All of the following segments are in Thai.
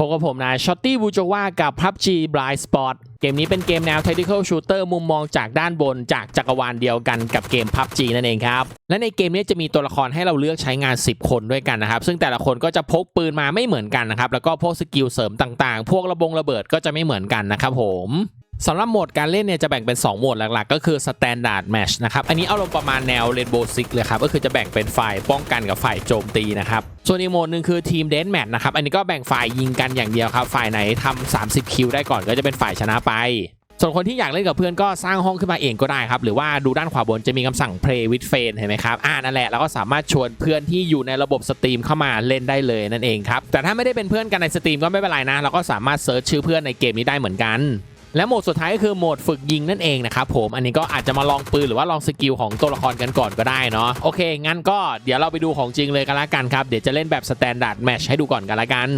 พบกับผมนายช็อตตี้บูจว่ากับ PUBG Blind Spot เกมนี้เป็นเกมแนว Tactical Shooter มุมมองจากด้านบนจากจักรวาลเดียวกันกับเกม PUBG นั่นเองครับ และในเกมนี้จะมีตัวละครให้เราเลือกใช้งาน 10 คนด้วยกันนะครับ ซึ่งแต่ละคนก็จะพกปืนมาไม่เหมือนกันนะครับ แล้วก็พวกสกิลเสริมต่างๆ พวกระบงระเบิดก็จะไม่เหมือนกันนะครับผม สำหรับโหมดการเล่นเนี่ยจะแบ่งเป็น 2 โหมดหลักๆ ก็คือ Standard Match นะครับ อันนี้เอาลงประมาณแนว Rainbow Six เลยครับ ก็คือจะแบ่งเป็นฝ่ายป้องกันกับฝ่ายโจมตีนะครับ ส่วนอีกโหมดหนึ่งคือทีม Death Match นะครับ อันนี้ก็แบ่งฝ่ายยิงกันอย่างเดียวครับ ฝ่ายไหนทำ30 คิวได้ก่อนก็จะเป็นฝ่ายชนะไป ส่วนคนที่อยากเล่นกับเพื่อนก็สร้างห้องขึ้นมาเองก็ได้ครับ หรือว่าดูด้านขวาบนจะมีคำสั่ง play with friend เห็นไหมครับอ่านั่นแหละแล้วก็สามารถชวนเพื่อนที่อยู่ในระบบสตรีมเข้ามาเล่นได้เลยนั่นเองครับแต่ถ้าไม่ได้เป็นเพื่อนกันในสตรีมก็ไม่เป็นไรนะเราก็สามารถเซิร์ชชื่อเพื่อนในเกมนี้ได้เหมือนกัน และโหมดสุดท้ายก็คือโหมดฝึกยิงนั่นเองนะครับผมอันนี้ก็อาจจะมาลองปืนหรือว่าลองสกิลของตัวละครกันก่อนก็ได้เนาะโอเค งั้นก็เดี๋ยวเราไปดูของจริงเลยกันละกันครับเดี๋ยวจะเล่นแบบสแตนดาร์ดแมชให้ดูก่อนกันละกัน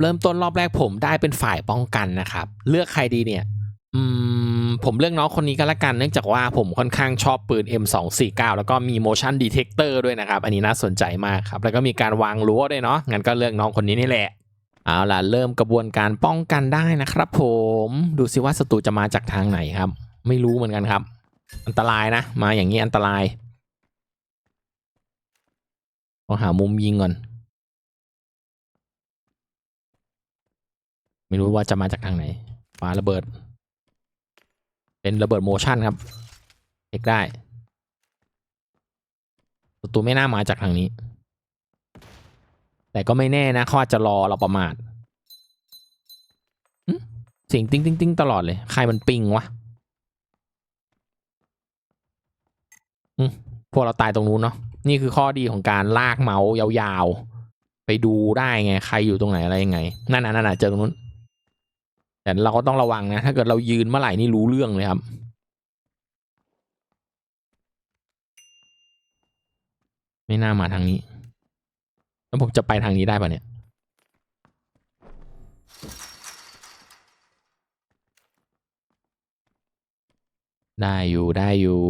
เริ่มต้นรอบแรกผมได้เป็นฝ่ายป้องกันนะครับเลือกใครดีเนี่ยอืมผมเลือกน้องคนนี้ก็แล้วกันเนื่องจากว่าผมค่อนข้างชอบปืน M249 แล้วก็มี motion detector ด้วยนะครับ อันนี้น่าสนใจมากครับ แล้วก็มีการวางรั้วด้วยเนาะงั้นก็เลือกน้องคนนี้นี่แหละ เอาล่ะเริ่มกระบวนการป้องกันได้นะครับ ผมดูสิว่าศัตรูจะมาจากทางไหนครับ ไม่รู้เหมือนกันครับ อันตรายนะ มาอย่างนี้อันตรายต้องหามุมยิงก่อน ไม่รู้ว่าจะมาจากทางไหนฟ้าระเบิด เป็นระเบิดโมชั่นครับเช็คได้ศัตรูไม่น่ามาจากทางนี้ แต่ก็ไม่แน่นะเขาอาจจะรอเราประมาทเสียงติ้งติ้งติ้งตลอดเลย ใครมันปิงวะพวกเราตายตรงนู้นเนาะนี่คือข้อดีของการลากเมาส์ยาวๆ ไปดูได้ไง ใครอยู่ตรงไหนอะไรยังไง นั่นน่ะนั่นน่ะเจอตรงนู้น แต่เราก็ต้องระวังนะ ถ้าเกิดเรายืนเมื่อไหร่นี่รู้เรื่องเลยครับ ไม่น่ามาทางนี้ แล้วผมจะไปทางนี้ได้ปะเนี่ยได้อยู่ได้อยู่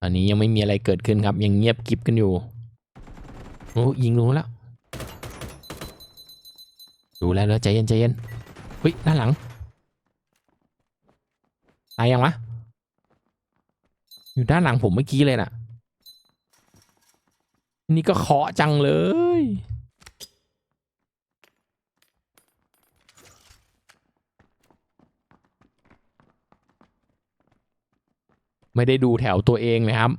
ตอนนี้ยังไม่มีอะไรเกิดขึ้นครับ ยังเงียบกิบกันอยู่โอ้ยิงรู้แล้วดูแลแล้วใจเย็นใจเย็นเฮ้ยด้านหลังตายยังวะอยู่ด้านหลังผมเมื่อกี้เลยน่ะ นี่ก็เคาะจังเลย ไม่ได้ดูแถวตัวเองเลยครับ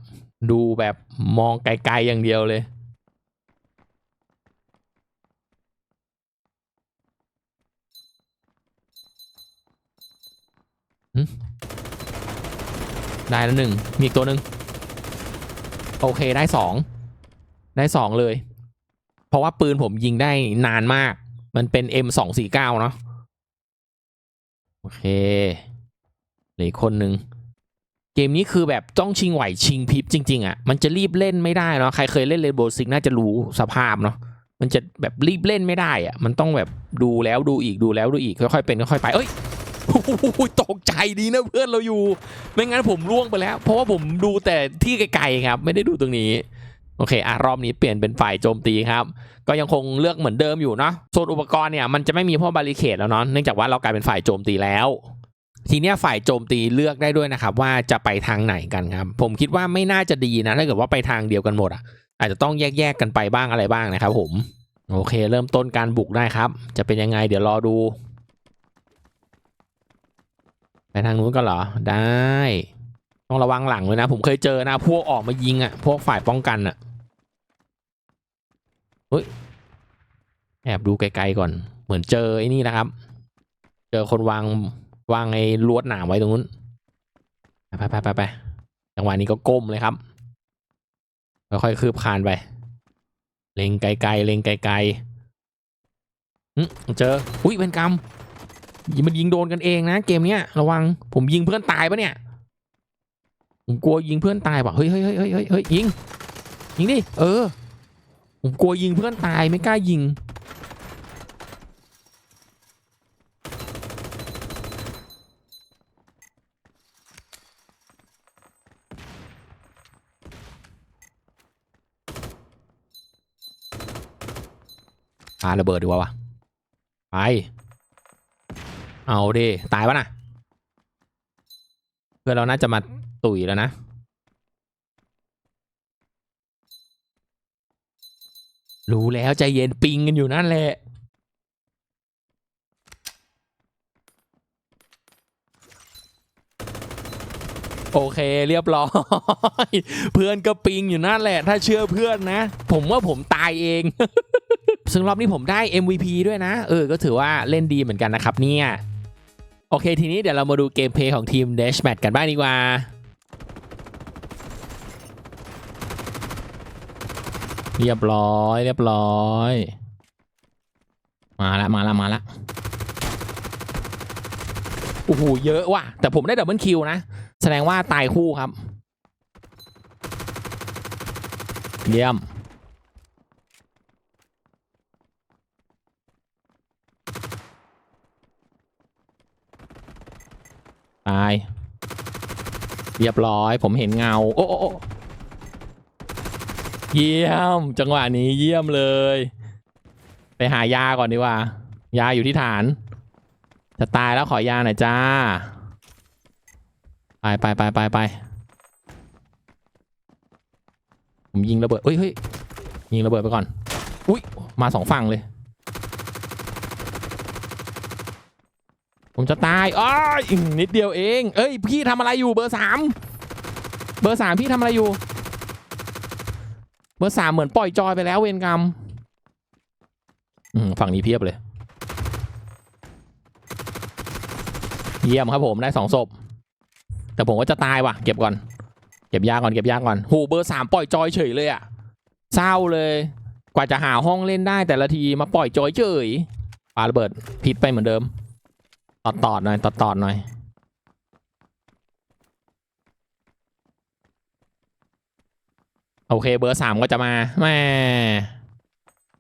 ดูแบบมองไกลๆอย่างเดียวเลยได้แล้วหนึ่งมีอีกตัวหนึ่งโอเคได้สอง ได้สองเลย เพราะว่าปืนผมยิงได้นานมาก มันเป็น M สองสี่เก้าเนาะโอเคเหลือคนหนึ่งเกมนี้คือแบบต้องชิงไหวชิงพริบจริง ๆอะ่ะมันจะรีบเล่นไม่ได้เนาะใครเคยเล่นเรนโบว์ซิกน่าจะรู้สภาพเนาะมันจะแบบรีบเล่นไม่ได้อะ่ะมันต้องแบบดูแล้วดูอีกดูแล้วดูอีกค่อยๆเป็นค่อยๆไปเอ้ยตกใจดีนะเพื่อนเราอยู่ ไม่งั้นผมล่วงไปแล้ว เพราะว่าผมดูแต่ที่ไกลๆครับ ไม่ได้ดูตรงนี้ โอเคอะรอบนี้เปลี่ยนเป็นฝ่ายโจมตีครับ ก็ยังคงเลือกเหมือนเดิมอยู่เนาะส่วนอุปกรณ์เนี่ยมันจะไม่มีพวกบาริเคดแล้วเนาะเนื่องจากว่าเรากลายเป็นฝ่ายโจมตีแล้ว ทีเนี้ยฝ่ายโจมตีเลือกได้ด้วยนะครับ ว่าจะไปทางไหนกันครับ ผมคิดว่าไม่น่าจะดีนะถ้าเกิดว่าไปทางเดียวกันหมดอะ อาจจะต้องแยกๆกันไปบ้างอะไรบ้างนะครับ ผม โอเค เริ่มต้นการบุกได้ครับ จะเป็นยังไง เดี๋ยวรอดู ไปทางนู้นก็เหรอได้ ต้องระวังหลังเลยนะ ผมเคยเจอนะ พวกออกมายิงอะ่ะ พวกฝ่ายป้องกันอะ่ะ ฮ้ยแอบดูไกลๆก่อน เหมือนเจอไอ้นี่นะครับ เจอคนวางวางไอ้ลวดหนามไว้ตรงนู้นไปไปไปไปจังหวะนี้ก็ก้มเลยครับค่อยๆคืบคานไป เล็งไกลๆเล็งไกลๆอืมเจออุ้ยเป็นกรรมยิงมันยิงโดนกันเองนะเกมเนี้ยระวังผมยิงเพื่อนตายปะเนี่ยผมกลัวยิงเพื่อนตายว่ะเฮ้ยเฮ้ยเฮ้ยเฮ้ยเฮ้ยยิงยิงดิเออ ผมกลัวยิงเพื่อนตายไม่กล้ายิง ปาระเบิดดีกว่าวะไป เอาดิตายวะน่ะเพื่อนเราน่าจะมาตุ๋ยแล้วนะ รู้แล้วใจเย็นปิงกันอยู่นั่นแหละ โอเคเรียบร้อย เพื่อนก็ปิงอยู่นั่นแหละ ถ้าเชื่อเพื่อนนะ ผมว่าผมตายเอง ซึ่งรอบนี้ผมได้ MVP ด้วยนะ เออ ก็ถือว่าเล่นดีเหมือนกันนะครับเนี่ย โอเคทีนี้เดี๋ยวเรามาดูเกมเพลย์ของทีม Dash Match กันบ้างดีกว่า เรียบร้อย เรียบร้อย มาละมาละมาละโอ้โหเยอะว่ะ แต่ผมได้ดับเบิลคิวนะ แสดงว่าตายคู่ครับ เยี่ยมตาย เรียบร้อยผมเห็นเงา โอ้โอ้โอ้ เยี่ยม จังหวะนี้เยี่ยมเลย ไปหายาก่อนดีกว่า ยาอยู่ที่ฐาน จะตายแล้วขอยาหน่อยจ้า ไปไปไปไปไปผมยิงระเบิดเฮ้ยเฮ้ยยิงระเบิดไปก่อน อุ้ยมาสองฝั่งเลย ผมจะตายอ้อยอีกนิดเดียวเอง เอ้ย พี่ทำอะไรอยู่เบอร์สามเบอร์สามพี่ทำอะไรอยู่ อร์สามเหมือนปล่อยจอยไปแล้วเวรกรรมฝั่งนี้เพียบเลย เยี่ยมครับผมได้สองศพแต่ผมก็จะตายว่ะ เก็บก่อน เก็บยาก่อนเก็บยาก่อนโหเบอร์สามปล่อยจอยเฉยเลยอะเศร้าเลย กว่าจะหาห้องเล่นได้แต่ละทีมาปล่อยจอยเฉยปาระเบิดพิษไปเหมือนเดิมตอดตอดหน่อยตอดตอดหน่อย โอเค เบอร์สามก็จะมาแม่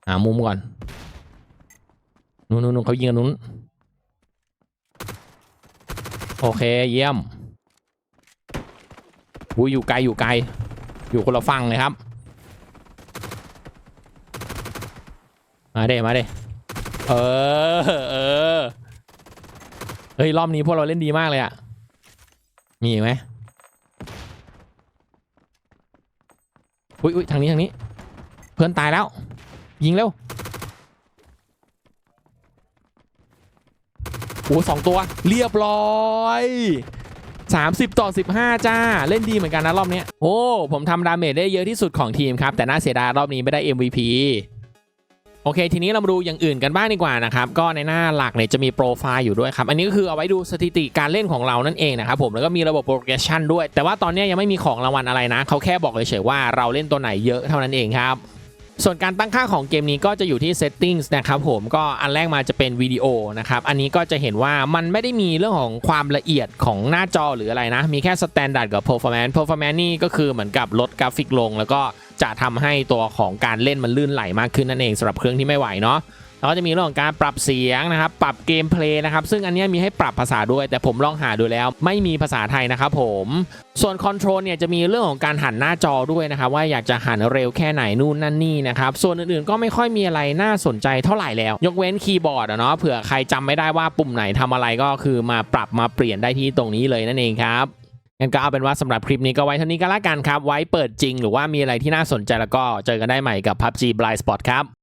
หามุมก่อนนู้นนู้นเขายิงกันนู้น โอเคเยี่ยมอูอยู่ไกลอยู่ไกล อยู่คนละฝั่งเลยครับ มาเด้มาเด้เออเออเฮ้ยรอบนี้พวกเราเล่นดีมากเลยอะมีไหม อุ้ยอุ้ยทางนี้ทางนี้ เพื่อนตายแล้ว ยิงเร็วโอ้สองตัวเรียบร้อย30 ต่อ 15 จ้า เล่นดีเหมือนกันนะรอบนี้ โอ้ ผมทำดาเมจได้เยอะที่สุดของทีมครับ แต่น่าเสียดายรอบนี้ไม่ได้ MVP โอเค ทีนี้เรามาดูอย่างอื่นกันบ้างดีกว่านะครับก็ในหน้าหลักเนี่ยจะมีโปรไฟล์อยู่ด้วยครับอันนี้ก็คือเอาไว้ดูสถิติการเล่นของเรานั่นเองนะครับผมแล้วก็มีระบบโปรเกรสชันด้วย แต่ว่าตอนนี้ยังไม่มีของรางวัลอะไรนะเขาแค่บอกเฉยๆว่าเราเล่นตัวไหนเยอะเท่านั้นเองครับส่วนการตั้งค่าของเกมนี้ก็จะอยู่ที่ settings นะครับผมก็อันแรกมาจะเป็นวิดีโอนะครับ อันนี้ก็จะเห็นว่ามันไม่ได้มีเรื่องของความละเอียดของหน้าจอหรืออะไรนะ มีแค่ standard กับ performance performance นี่ก็คือเหมือนกับลดกราฟิกลง แล้วก็ จะทำให้ตัวของการเล่นมันลื่นไหลมากขึ้นนั่นเองสำหรับเครื่องที่ไม่ไหวเนาะแล้วก็จะมีเรื่องของการปรับเสียงนะครับ ปรับเกมเพลย์นะครับ ซึ่งอันนี้มีให้ปรับภาษาด้วย แต่ผมลองหาดูแล้วไม่มีภาษาไทยนะครับผม ส่วนคอนโทรลเนี่ยจะมีเรื่องของการหันหน้าจอด้วยนะครับ ว่าอยากจะหันเร็วแค่ไหนนู่นนั่นนี่นะครับ ส่วนอื่นๆก็ไม่ค่อยมีอะไรน่าสนใจเท่าไหร่แล้ว ยกเว้นคีย์บอร์ดอะเนาะ เผื่อใครจำไม่ได้ว่าปุ่มไหนทำอะไรก็คือมาปรับมาเปลี่ยนได้ที่ตรงนี้เลยนั่นเองครับ งั้นก็เอาเป็นว่าสำหรับคลิปนี้ก็ไว้เท่านี้ก็แล้วกันครับ ไว้เปิดจริงหรือว่ามีอะไรที่น่าสนใจแล้วก็เจอกันได้ใหม่กับ PUBG Blind Spot ครับ